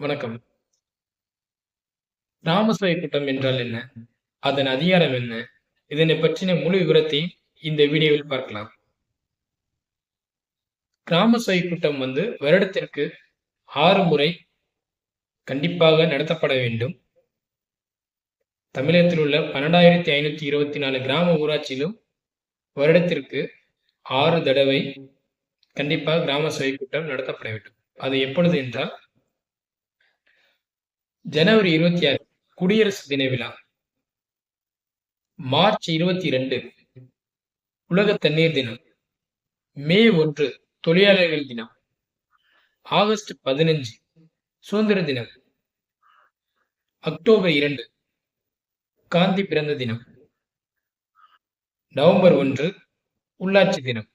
வணக்கம். கிராம கூட்டம் என்றால் என்ன? அதன் அதிகாரம் என்ன? இதனை பற்றின முழு விவரத்தை இந்த வீடியோவில் பார்க்கலாம். கிராம சபை கூட்டம் வந்து வருடத்திற்கு ஆறு முறை கண்டிப்பாக நடத்தப்பட வேண்டும். தமிழகத்தில் உள்ள 12,524 கிராம ஊராட்சியிலும் வருடத்திற்கு ஆறு தடவை கண்டிப்பாக கிராம சபை கூட்டம் நடத்தப்பட வேண்டும். அது எப்பொழுது என்றால் ஜனவரி 26 குடியரசு தின விழா. மார்ச் 22 உலக தண்ணீர் தினம். மே ஒன்று தொழிலாளர்கள் தினம். ஆகஸ்ட் 15 சுதந்திர தினம். அக்டோபர் இரண்டு காந்தி பிறந்த தினம். நவம்பர் ஒன்று உள்ளாட்சி தினம்.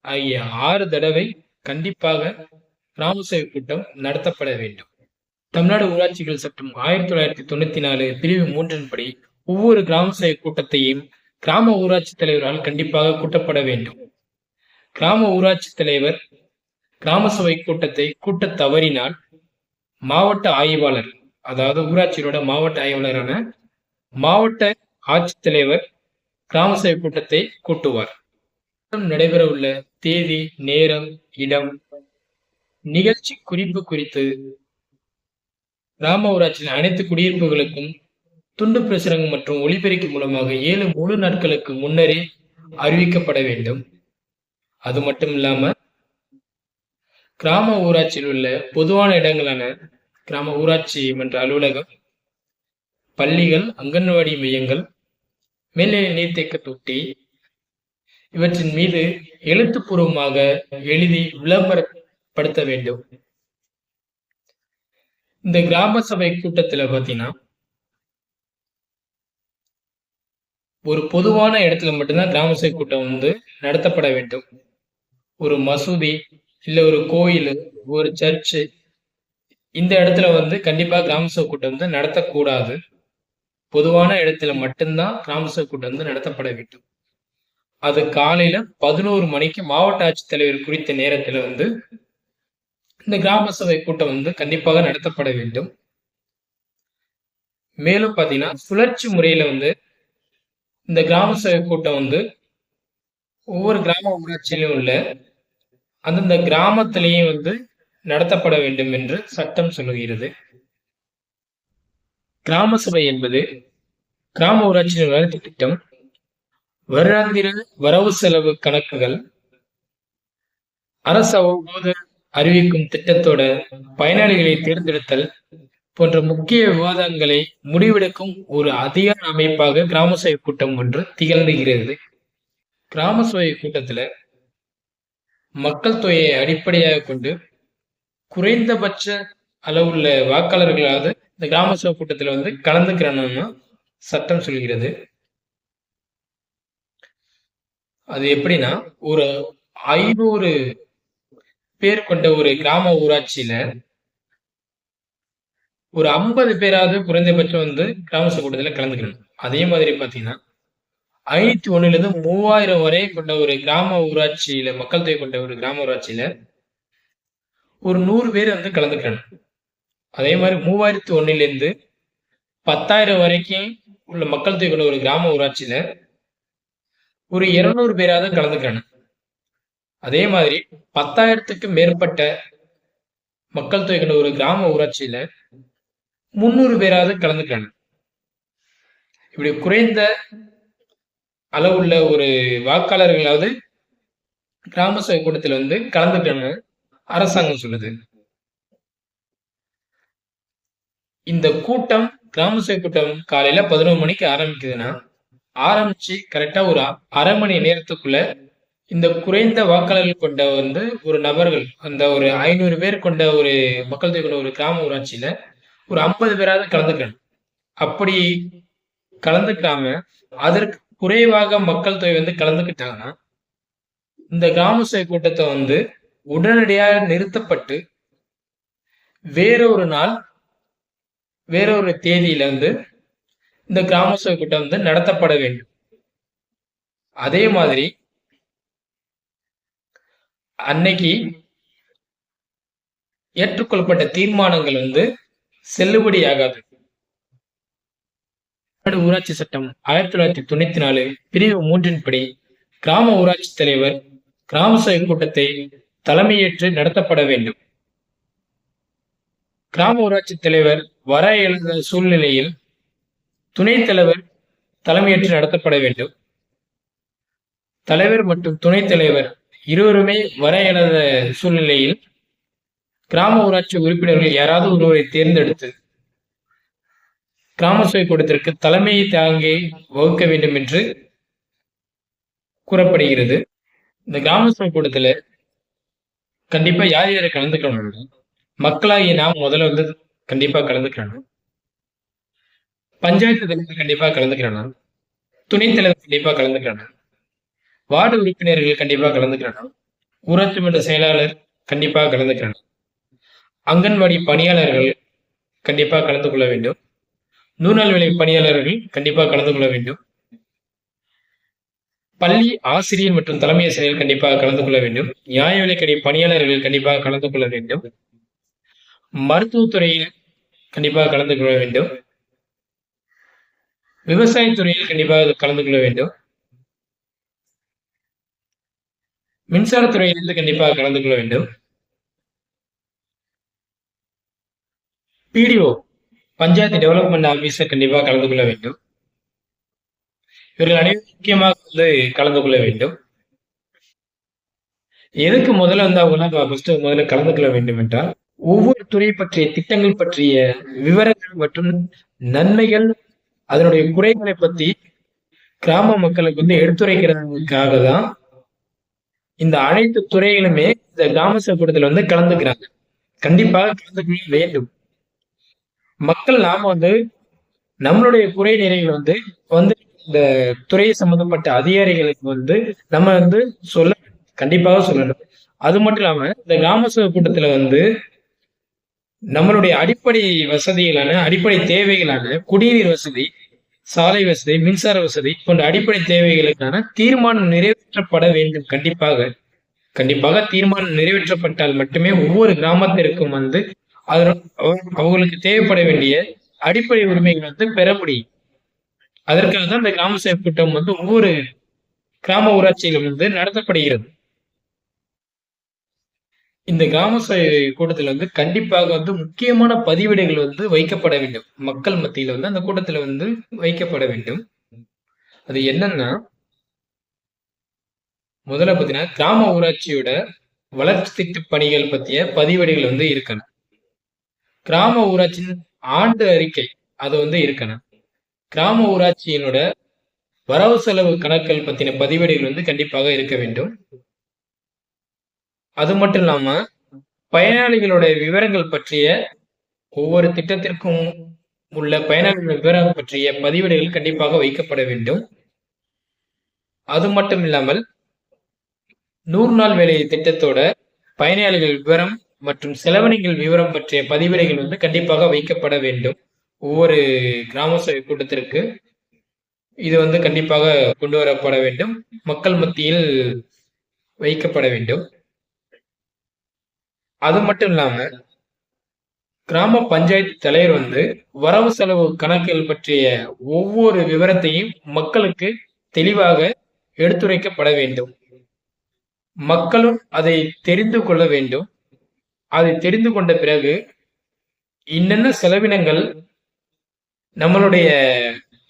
ஆகிய ஆறு தடவை கண்டிப்பாக கிராம சேவை கூட்டம் நடத்தப்பட வேண்டும். தமிழ்நாடு ஊராட்சிகள் சட்டம் 1994 பிரிவு மூன்றின்படி ஒவ்வொரு கிராம சபை கூட்டத்தையும் கிராம ஊராட்சி தலைவரால் கண்டிப்பாக கூட்டப்பட வேண்டும். கிராம ஊராட்சி தலைவர் கிராம சபை கூட்டத்தை கூட்டத் தவறினால் மாவட்ட ஆய்வாளர் அதாவது ஊராட்சியோட மாவட்ட ஆய்வாளரான மாவட்ட ஆட்சித்தலைவர் கிராம சபை கூட்டத்தை கூட்டுவார். நடைபெற உள்ள தேதி, நேரம், இடம், நிகழ்ச்சி குறிப்பு குறித்து கிராம ஊராட்சியின் அனைத்து குடியிருப்புகளுக்கும் துண்டு பிரசுரங்கள் மற்றும் ஒளிபெருக்கி மூலமாக ஏழு முழு நாட்களுக்கு முன்னரே அறிவிக்கப்பட வேண்டும். அது மட்டும் இல்லாம கிராம ஊராட்சியில் உள்ள பொதுவான இடங்களான கிராம ஊராட்சி மன்ற அலுவலகம், பள்ளிகள், அங்கன்வாடி மையங்கள், மேல்நிலை நீர்த்தேக்க தொட்டி இவற்றின் மீது எழுத்துப்பூர்வமாக எழுதி விளம்பரப்படுத்த வேண்டும். இந்த கிராம சபை கூட்டத்துல பாத்தீங்கன்னா ஒரு பொதுவான இடத்துல மட்டும்தான் கிராம சபை கூட்டம் வந்து நடத்தப்பட வேண்டும். ஒரு மசூதி, இல்ல ஒரு கோயில், ஒரு சர்ச்சு இந்த இடத்துல வந்து கண்டிப்பா கிராம சபை கூட்டம் வந்து நடத்தக்கூடாது. பொதுவான இடத்துல மட்டும்தான் கிராம சபை கூட்டம் வந்து நடத்தப்பட வேண்டும். அது காலையில 11 மணிக்கு மாவட்ட ஆட்சித்தலைவர் குறித்த நேரத்துல வந்து இந்த கிராம சபை கூட்டம் வந்து கண்டிப்பாக நடத்தப்பட வேண்டும். மேலும் பாத்தீங்கன்னா சுழற்சி முறையில வந்து இந்த கிராம சபை கூட்டம் வந்து ஒவ்வொரு கிராம ஊராட்சியிலும் உள்ள அந்தந்த கிராமத்திலையும் வந்து நடத்தப்பட வேண்டும் என்று சட்டம் சொல்லுகிறது. கிராம சபை என்பது கிராம ஊராட்சியின் வளர்ச்சி திட்டம், வருடாந்திர வரவு செலவு கணக்குகள், அரசு அவ்வப்போது அறிவிக்கும் திட்டத்தோட பயனாளிகளை தேர்ந்தெடுத்தல் போன்ற முக்கிய விவாதங்களை முடிவெடுக்கும் ஒரு அதிகார அமைப்பாக கிராம சபை கூட்டம் ஒன்று திகழ்ந்துகிறது கிராம சபை கூட்டத்துல மக்கள் தொகையை அடிப்படையாக கொண்டு குறைந்தபட்ச அளவுள்ள வாக்காளர்களாவது இந்த கிராம சபை கூட்டத்துல வந்து கலந்துக்கிறணும்னு சட்டம் சொல்கிறது. அது எப்படின்னா ஒரு ஐநூறு பேர் கொண்ட ஒரு கிராம ஊராட்சியில ஒரு 50 பேராவது குறைந்தபட்சம் வந்து கிராம சபை கலந்துக்கணும். அதே மாதிரி பாத்தீங்கன்னா 501 லிருந்து 3000 வரை கொண்ட ஒரு கிராம ஊராட்சியில மக்கள் தொகை கொண்ட ஒரு கிராம ஊராட்சியில ஒரு நூறு பேர் வந்து கலந்துக்கணும். அதே மாதிரி மூவாயிரத்து ஒண்ணுல இருந்து பத்தாயிரம் வரைக்கும் உள்ள மக்கள் தொகை கொண்ட ஒரு கிராம ஊராட்சியில ஒரு 200 பேராவது கலந்துக்கணும். அதே மாதிரி 10,000த்துக்கு மேற்பட்ட மக்கள் தொகை கொண்ட ஒரு கிராம ஊராட்சியில 300 பேராவது கலந்துக்கிறாங்க இப்படி குறைந்த அளவுள்ள ஒரு வாக்காளர்களாவது கிராம சபை கூட்டத்துல வந்து கலந்துட்டாங்க அரசாங்கம் சொல்லுது. இந்த கூட்டம் கிராம சபை கூட்டம் காலையில 11 மணிக்கு ஆரம்பிக்குதுன்னா, ஆரம்பிச்சு கரெக்டா ஒரு அரை மணி நேரத்துக்குள்ள இந்த குறைந்த வாக்காளர்கள் கொண்ட வந்து ஒரு நபர்கள் அந்த ஒரு ஐநூறு பேர் கொண்ட ஒரு மக்கள் தொகை கொண்ட ஒரு கிராம ஊராட்சியில ஒரு 50 பேராவது கலந்துக்கணும். அப்படி கலந்துக்காம அதற்கு குறைவாக மக்கள் தொகை வந்து கலந்துக்கிட்டாங்கன்னா, இந்த கிராம சபை கூட்டத்தை வந்து உடனடியாக நிறுத்தப்பட்டு வேறொரு நாள் வேறொரு தேதியில வந்து இந்த கிராம சபை கூட்டம் வந்து நடத்தப்பட வேண்டும். அதே மாதிரி அன்னைக்கு ஏற்றுக்கொள்ளப்பட்ட தீர்மானங்கள் வந்து செல்லுபடியாகாது. ஊராட்சி சட்டம். ஆயிரத்தி தொள்ளாயிரத்தி தொண்ணூத்தி நாலு பிரிவு மூன்றின்படி கிராம ஊராட்சி தலைவர் கிராம சபை கூட்டத்தை தலைமையேற்று நடத்தப்பட வேண்டும். கிராம ஊராட்சி தலைவர் வர எழுந்த சூழ்நிலையில் துணைத் தலைவர் தலைமையேற்று நடத்தப்பட வேண்டும். தலைவர் மற்றும் துணைத் தலைவர் இருவருமே வர இயலாத சூழ்நிலையில் கிராம ஊராட்சி உறுப்பினர்கள் யாராவது ஒருவரை தேர்ந்தெடுத்து கிராம சபை கூட்டத்திற்கு தலைமையை தாங்கி வகுக்க வேண்டும் என்று கூறப்படுகிறது. இந்த கிராம சபை கூட்டத்துல கண்டிப்பா யார் யாரை கலந்துக்கணும் மக்களாகிய நாம் முதல்ல வந்து கண்டிப்பா கலந்துக்கணும். பஞ்சாயத்து தலைவர் கண்டிப்பா கலந்துக்கிறணும் துணைத் தலைவர் கண்டிப்பா கலந்துக்கிறணும் வார்டு உறுப்பினர்கள் கண்டிப்பாக கலந்துக்கிறணும் ஊராட்சி மன்ற செயலாளர் கண்டிப்பாக கலந்துக்கிறணும் அங்கன்வாடி பணியாளர்கள் கண்டிப்பாக கலந்து கொள்ள வேண்டும். நூறால் விலை பணியாளர்கள் கண்டிப்பாக கலந்து கொள்ள வேண்டும். பள்ளி ஆசிரியர் மற்றும் தலைமை ஆசிரியர் கண்டிப்பாக கலந்து கொள்ள வேண்டும். நியாய விலைக்கடை பணியாளர்கள் கண்டிப்பாக கலந்து கொள்ள வேண்டும். மருத்துவத்துறையில் கண்டிப்பாக கலந்து கொள்ள வேண்டும். விவசாயத்துறையில் கண்டிப்பாக கலந்து கொள்ள வேண்டும். மின்சாரத்துறையிலிருந்து கண்டிப்பாக கலந்து கொள்ள வேண்டும். பிடிஓ பஞ்சாயத்து டெவலப்மெண்ட் ஆபீசர் கண்டிப்பாக கலந்து கொள்ள வேண்டும். இவர்கள் அனைவரும் முக்கியமாக வந்து கலந்து கொள்ள வேண்டும். எதுக்கு முதல்ல வந்து அவங்க ஃபர்ஸ்ட் முதல்ல கலந்து கொள்ள வேண்டும் என்றால் ஒவ்வொரு துறை பற்றிய திட்டங்கள் பற்றிய விவரங்கள் மற்றும் நன்மைகள் அதனுடைய குறைகளை பத்தி கிராம மக்களுக்கு வந்து எடுத்துரைக்கிறதுக்காக தான் இந்த அனைத்து துறைகளுமே இந்த கிராம கூட்டத்தில் வந்து கலந்துக்கிறாங்க. கண்டிப்பாக கலந்துக்க வேண்டும். மக்கள் நாம வந்து நம்மளுடைய குறை நிறைகள் வந்து வந்து இந்த துறை சம்பந்தப்பட்ட அதிகாரிகளுக்கு வந்து நம்ம வந்து சொல்ல கண்டிப்பாக சொல்லணும். அது மட்டும் இல்லாம இந்த கிராம சபை கூட்டத்துல வந்து நம்மளுடைய அடிப்படை வசதிகளான அடிப்படை தேவைகளான குடிநீர் வசதி சாலை வசதி மின்சார வசதி போன்ற அடிப்படை தேவைகளுக்கான தீர்மானம் நிறைவேற்றப்பட வேண்டும். கண்டிப்பாக கண்டிப்பாக தீர்மானம் நிறைவேற்றப்பட்டால் மட்டுமே ஒவ்வொரு கிராமத்திற்கும் வந்து அவங்களுக்கு தேவைப்பட வேண்டிய அடிப்படை உரிமைகள் வந்து பெற முடியும். அதற்காக தான் இந்த கிராம சேவை திட்டம் வந்து ஒவ்வொரு கிராம ஊராட்சியிலும் வந்து நடத்தப்படுகிறது. இந்த கிராம சபை கூட்டத்தில் வந்து கண்டிப்பாக வந்து முக்கியமான பதிவிடைகள் வந்து வைக்கப்பட வேண்டும். மக்கள் மத்தியில வந்து அந்த கூட்டத்தில் வந்து வைக்கப்பட வேண்டும். அது என்னன்னா முதல்ல பார்த்தீங்கன்னா கிராம ஊராட்சியோட வளர்ச்சி திட்ட பணிகள் பற்றிய பதிவேடுகள் வந்து இருக்கணும். கிராம ஊராட்சியின் ஆண்டு அறிக்கை அது வந்து இருக்கணும். கிராம ஊராட்சியினோட வரவு செலவு கணக்குகள் பற்றின பதிவேடுகள் வந்து கண்டிப்பாக இருக்க வேண்டும். அது மட்டும் இல்லாம பயனாளிகளுடைய விவரங்கள் பற்றிய ஒவ்வொரு திட்டத்திற்கும் உள்ள பயனாளிகள் விவரம் பற்றிய பதிவேடுகள் கண்டிப்பாக வைக்கப்பட வேண்டும். அது மட்டும் இல்லாமல் நூறு நாள் வேலை திட்டத்தோட பயனாளிகள் விவரம் மற்றும் செலவினங்கள் விவரம் பற்றிய பதிவிடைகள் வந்து கண்டிப்பாக வைக்கப்பட வேண்டும். ஒவ்வொரு கிராம சபை கூட்டத்திற்கு இது வந்து கண்டிப்பாக கொண்டு வரப்பட வேண்டும். மக்கள் மத்தியில் வைக்கப்பட வேண்டும். அது மட்டும் இல்லாம கிராம பஞ்சாயத்து தலைவர் வந்து வரவு செலவு கணக்குகள் பற்றிய ஒவ்வொரு விவரத்தையும் மக்களுக்கு தெளிவாக எடுத்துரைக்கப்பட வேண்டும். மக்களும் அதை தெரிந்து கொள்ள வேண்டும். அதை தெரிந்து கொண்ட பிறகு என்னென்ன செலவினங்கள் நம்மளுடைய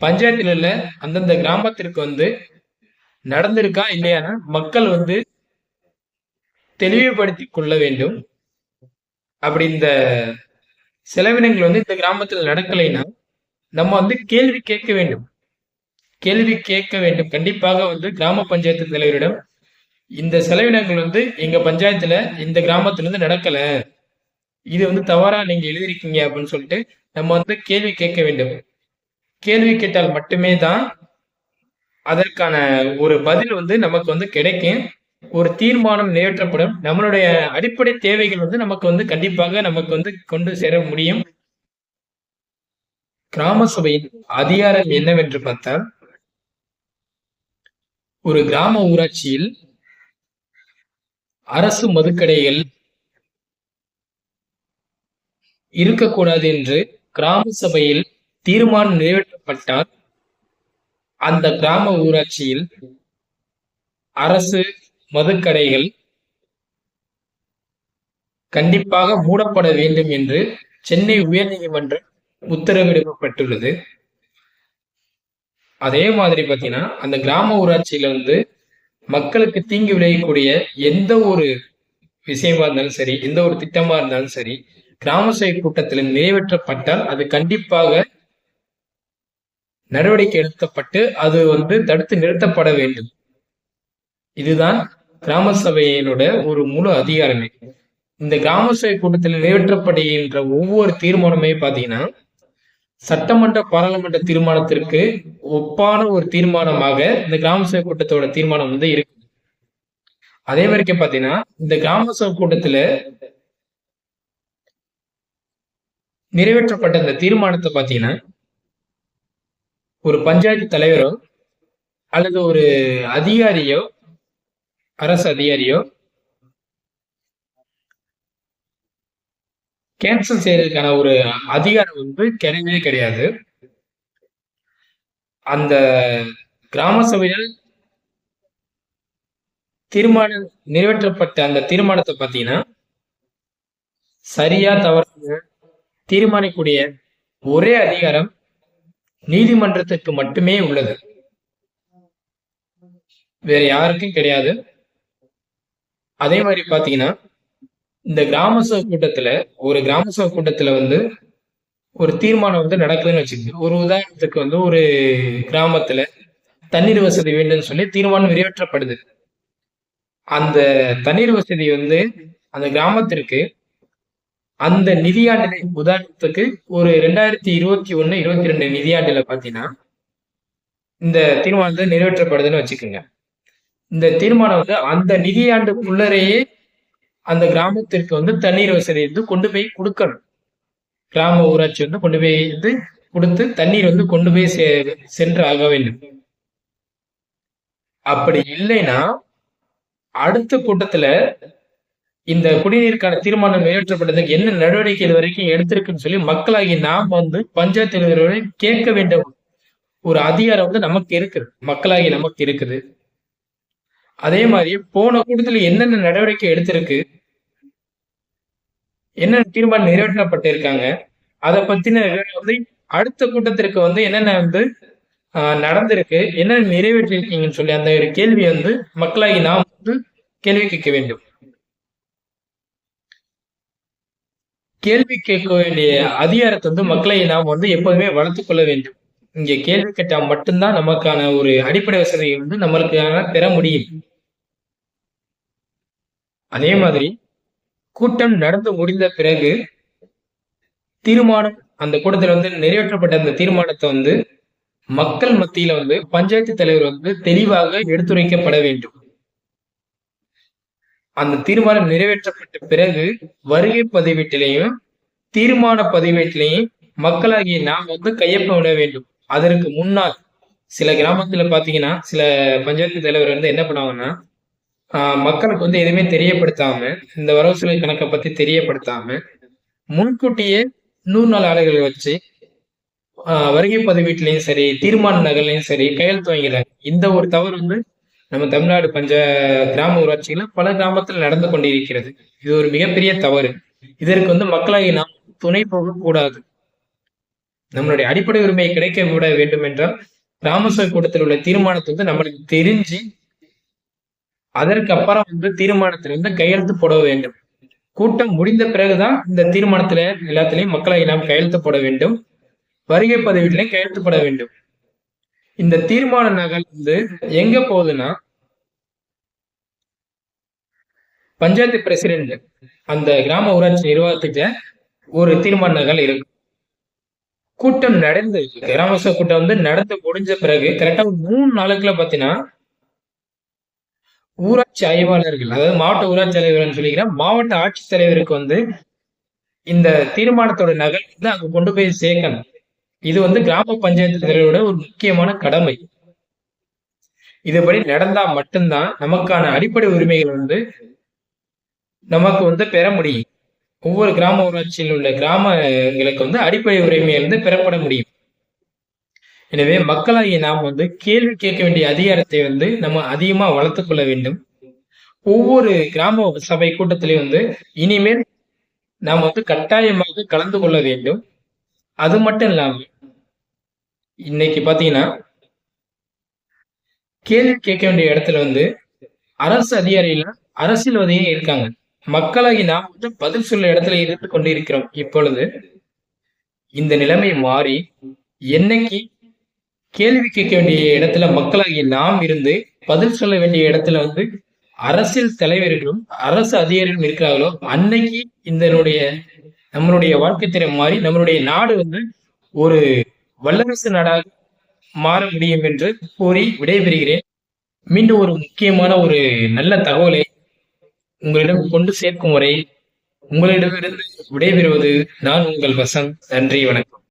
பஞ்சாயத்தில் உள்ள அந்தந்த கிராமத்திற்கு வந்து நடந்திருக்கா இல்லையான மக்கள் வந்து தெளிவுபடுத்தி கொள்ள வேண்டும். அப்படி இந்த செலவினங்கள் வந்து இந்த கிராமத்தில் நடக்கலைன்னா நம்ம வந்து கேள்வி கேட்க வேண்டும். கேள்வி கேட்க வேண்டும். கண்டிப்பாக வந்து கிராம பஞ்சாயத்து தலைவரிடம் இந்த செலவினங்கள் வந்து எங்க பஞ்சாயத்துல இந்த கிராமத்துல இருந்து நடக்கல. இது வந்து தவறா நீங்க எழுதிருக்கீங்க அப்படின்னு சொல்லிட்டு நம்ம வந்து கேள்வி கேட்க வேண்டும். கேள்வி கேட்டால் மட்டுமே தான் அதற்கான ஒரு பதில் வந்து நமக்கு வந்து கிடைக்கும். ஒரு தீர்மானம் நிறைவேற்றப்படும். நம்மளுடைய அடிப்படை தேவைகள் வந்து நமக்கு வந்து கண்டிப்பாக நமக்கு வந்து கொண்டு சேர முடியும். கிராம சபையின் அதிகாரம் என்னவென்று பார்த்தால் ஒரு கிராம ஊராட்சியில் அரசு மதுக்கடைகள் இருக்கக்கூடாது என்று கிராம சபையில் தீர்மானம் நிறைவேற்றப்பட்டால் அந்த கிராம ஊராட்சியில் அரசு மதுக்கடைகள் கண்டிப்பாக மூடப்பட வேண்டும் என்று சென்னை உயர்நீதிமன்றம் உத்தரவிடப்பட்டுள்ளது அதே மாதிரி பாத்தீங்கன்னா அந்த கிராம ஊராட்சியில வந்து மக்களுக்கு தீங்கு விளையக்கூடிய எந்த ஒரு விஷயமா இருந்தாலும் சரி எந்த ஒரு திட்டமா இருந்தாலும் சரி கிராம சபை கூட்டத்தில் நிறைவேற்றப்பட்டால் அது கண்டிப்பாக நடவடிக்கை எடுக்கப்பட்டு அது வந்து தடுத்து நிறுத்தப்பட வேண்டும். இதுதான் கிராம சபையினோட ஒரு முழு அதிகாரமே. இந்த கிராம சபை கூட்டத்தில் நிறைவேற்றப்படுகின்ற ஒவ்வொரு தீர்மானமே பாத்தீங்கன்னா சட்டமன்ற பாராளுமன்ற தீர்மானத்திற்கு ஒப்பான ஒரு தீர்மானமாக இந்த கிராம சபை கூட்டத்தோட தீர்மானம் வந்து இருக்கு. அதே மாதிரி பாத்தீங்கன்னா இந்த கிராம சபை கூட்டத்துல நிறைவேற்றப்பட்ட இந்த தீர்மானத்தை பாத்தீங்கன்னா ஒரு பஞ்சாயத்து தலைவரோ அல்லது ஒரு அதிகாரியோ அரசு அதிகாரியோ? கேன்சல் செய்யறதுக்கான ஒரு அதிகாரம் வந்து கிடையவே கிடையாது. அந்த கிராம சபையில் தீர்மானம் நிறைவேற்றப்பட்ட அந்த தீர்மானத்தை பார்த்தீங்கன்னா சரியா தவறு தீர்மானிக்கூடிய ஒரே அதிகாரம் நீதிமன்றத்துக்கு மட்டுமே உள்ளது. வேற யாருக்கும் கிடையாது. அதே மாதிரி பாத்தீங்கன்னா இந்த கிராம சபை கூட்டத்துல ஒரு கிராம சபை கூட்டத்துல வந்து ஒரு தீர்மானம் வந்து நடக்குதுன்னு வச்சுக்கோங்க. ஒரு உதாரணத்துக்கு வந்து ஒரு கிராமத்துல தண்ணீர் வசதி வேண்டும்னு சொல்லி தீர்மானம் நிறைவேற்றப்படுது. அந்த தண்ணீர் வசதி வந்து அந்த கிராமத்திற்கு அந்த நிதியாண்டில உதாரணத்துக்கு ஒரு ரெண்டாயிரத்தி இருபத்தி ஒண்ணு இருபத்தி ரெண்டு நிதியாண்டுல பாத்தீங்கன்னா இந்த தீர்மானத்தை நிறைவேற்றப்படுதுன்னு வச்சுக்கோங்க. இந்த தீர்மானம் வந்து அந்த நிதியாண்டுக்குள்ளரையே அந்த கிராமத்திற்கு வந்து தண்ணீர் வசதி வந்து கொண்டு போய் கொடுக்கணும். கிராம ஊராட்சி வந்து கொண்டு போய் வந்து கொடுத்து தண்ணீர் வந்து கொண்டு போய் சென்று ஆக வேண்டும். அப்படி இல்லைன்னா அடுத்த கூட்டத்துல இந்த குடிநீருக்கான தீர்மானம் நிறைவேற்றப்பட்டதுக்கு என்ன நடவடிக்கை இது வரைக்கும் எடுத்திருக்குன்னு சொல்லி மக்களாகி நாம் வந்து பஞ்சாயத்து தலைவர்களை கேட்க வேண்டிய ஒரு அதிகாரம் வந்து நமக்கு இருக்குது. மக்களாகி நமக்கு இருக்குது. அதே மாதிரி போன கூட்டத்துல என்னென்ன நடவடிக்கை எடுத்திருக்கு? என்னென்ன தீர்மானம் நிறைவேற்றப்பட்டிருக்காங்க? அதை பத்தின வந்து அடுத்த கூட்டத்திற்கு வந்து என்னென்ன வந்து நடந்திருக்கு என்னென்ன நிறைவேற்றிருக்கீங்கன்னு சொல்லி அந்த ஒரு கேள்வி வந்து மக்களாகி நாம் வந்து கேள்வி கேட்க வேண்டும். கேள்வி கேட்க வேண்டிய அதிகாரத்தை வந்து மக்களை நாம் வந்து எப்போதுமே வளர்த்து கொள்ள வேண்டும். இங்க கேள்வி கேட்டா மட்டும்தான் நமக்கான ஒரு அடிப்படை வசதியை வந்து நம்மளுக்கான பெற முடியும். அதே மாதிரி கூட்டம் நடந்து முடிந்த பிறகு தீர்மானம் அந்த கூட்டத்தில் வந்து நிறைவேற்றப்பட்ட அந்த தீர்மானத்தை வந்து மக்கள் மத்தியில வந்து பஞ்சாயத்து தலைவர் வந்து தெளிவாக எடுத்துரைக்கப்பட வேண்டும். அந்த தீர்மானம் நிறைவேற்றப்பட்ட பிறகு வருகை பதிவேட்டிலையும் தீர்மான பதிவேட்டிலையும் மக்களாகிய நாம் வந்து கையொப்ப விட வேண்டும். அதற்கு முன்னால் சில கிராமத்துல பாத்தீங்கன்னா சில பஞ்சாயத்து தலைவர் வந்து என்ன பண்ணுவாங்கன்னா மக்களுக்கு வந்து எதுவுமே தெரியப்படுத்தாம இந்த வரவு செலவு கணக்கை பத்தி தெரியப்படுத்தாம முன்கூட்டியே நூறு நாள் ஆலைகளை வச்சு வருகை பதிவீட்டிலையும் சரி தீர்மான நகர்லையும் சரி கையெழுத்து வாங்கிறாங்க இந்த ஒரு தவறு வந்து நம்ம தமிழ்நாடு பஞ்ச கிராம ஊராட்சியில பல கிராமத்தில் நடந்து கொண்டிருக்கிறது. இது ஒரு மிகப்பெரிய தவறு. இதற்கு வந்து மக்களாகி நாம் துணை போகக்கூடாது. கூடாது நம்மளுடைய அடிப்படை உரிமை கிடைக்க விட வேண்டும் என்றால் ராமசாமி கூட்டத்தில் உள்ள தீர்மானத்தை வந்து நம்மளுக்கு தெரிஞ்சு அதற்கு அப்புறம் வந்து தீர்மானத்துல வந்து கையெழுத்து போட வேண்டும். கூட்டம் முடிந்த பிறகுதான் இந்த தீர்மானத்துல எல்லாத்திலையும் மக்களை நாம் கையெழுத்து போட வேண்டும். வருகை பதவியிலையும் கையெழுத்து போட வேண்டும். இந்த தீர்மான நகல் வந்து எங்க போகுதுன்னா பஞ்சாயத்து பிரசிடென்ட் அந்த கிராம ஊராட்சி நிர்வாகத்துக்கு ஒரு தீர்மான நகல் இருக்கு. கூட்டம் நடந்து கிராமச கூட்டம் வந்து நடந்து முடிஞ்ச பிறகு கரெக்டா ஒரு மூணு நாளுக்குள்ள பாத்தீங்கன்னா ஊராட்சி ஆய்வாளர்கள் அதாவது மாவட்ட ஊராட்சி தலைவர்கள் சொல்லிக்கிறேன் மாவட்ட ஆட்சித்தலைவருக்கு வந்து இந்த தீர்மானத்தோட நகல் வந்து அங்க கொண்டு போய் சேர்க்கணும். இது வந்து கிராம பஞ்சாயத்து தலைவரோட ஒரு முக்கியமான கடமை. இதுபடி நடந்தா மட்டும்தான் நமக்கான அடிப்படை உரிமைகள் வந்து நமக்கு வந்து பெற முடியும். ஒவ்வொரு கிராம ஊராட்சியில் உள்ள கிராமங்களுக்கு வந்து அடிப்படை உரிமை வந்து பெறப்பட முடியும். எனவே மக்களாகிய நாம் வந்து கேள்வி கேட்க வேண்டிய அதிகாரத்தை வந்து நம்ம அதிகமா வளர்த்துக் கொள்ள வேண்டும். ஒவ்வொரு கிராம சபை கூட்டத்திலையும் வந்து இனிமேல் நாம் வந்து கட்டாயமாக கலந்து கொள்ள வேண்டும். அது மட்டும் இல்லாம இன்னைக்கு பாத்தீங்கன்னா கேள்வி கேட்க வேண்டிய இடத்துல வந்து அரசு அதிகாரிகள் அரசியல்வாதியே இருக்காங்க. மக்களாகி நாம் வந்து பதில் சொல்ல இடத்துல இருந்து கொண்டு இருக்கிறோம் இப்பொழுது இந்த நிலைமை மாறி என்னைக்கு கேள்வி கேட்க வேண்டிய இடத்துல மக்களாகி நாம் இருந்து பதில் சொல்ல வேண்டிய இடத்துல வந்து அரசியல் தலைவர்களும் அரசு அதிகாரிகளும் இருக்கிறார்களோ அன்னைக்கு இதனுடைய நம்மளுடைய வாழ்க்கை திறன் மாறி நம்மளுடைய நாடு வந்து ஒரு வல்லரசு நாடாக மாற முடியும் என்று கூறி விடைபெறுகிறேன். மீண்டும் ஒரு முக்கியமான ஒரு நல்ல தகவலை உங்களிடம் கொண்டு சேர்க்கும் வரை உங்களிடமிருந்து விடைபெறுவது நான் உங்கள் வசந்த். நன்றி வணக்கம்.